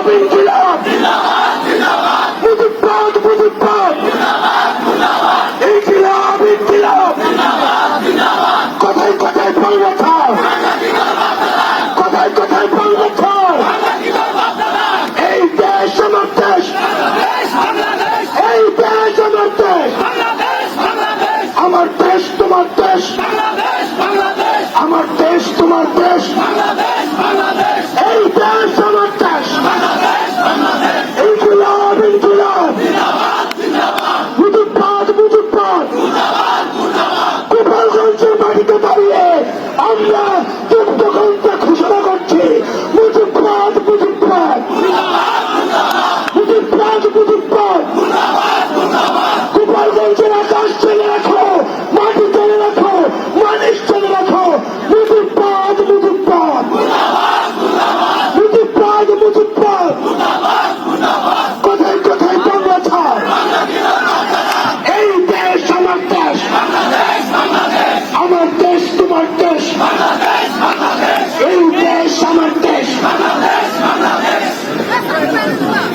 আমিন জিলাপ মুজিবাদ মুজিবাদ কথায় কথায় বাংলা কথায় কথায় বাংলা এই দেশ আমার দেশ এই দেশ আমার দেশ আমার দেশ তোমার দেশ। আমার দেশ, তোমার দেশ। বাংলাদেশ মাটিতে দাঁড়িয়ে আমরা 你看看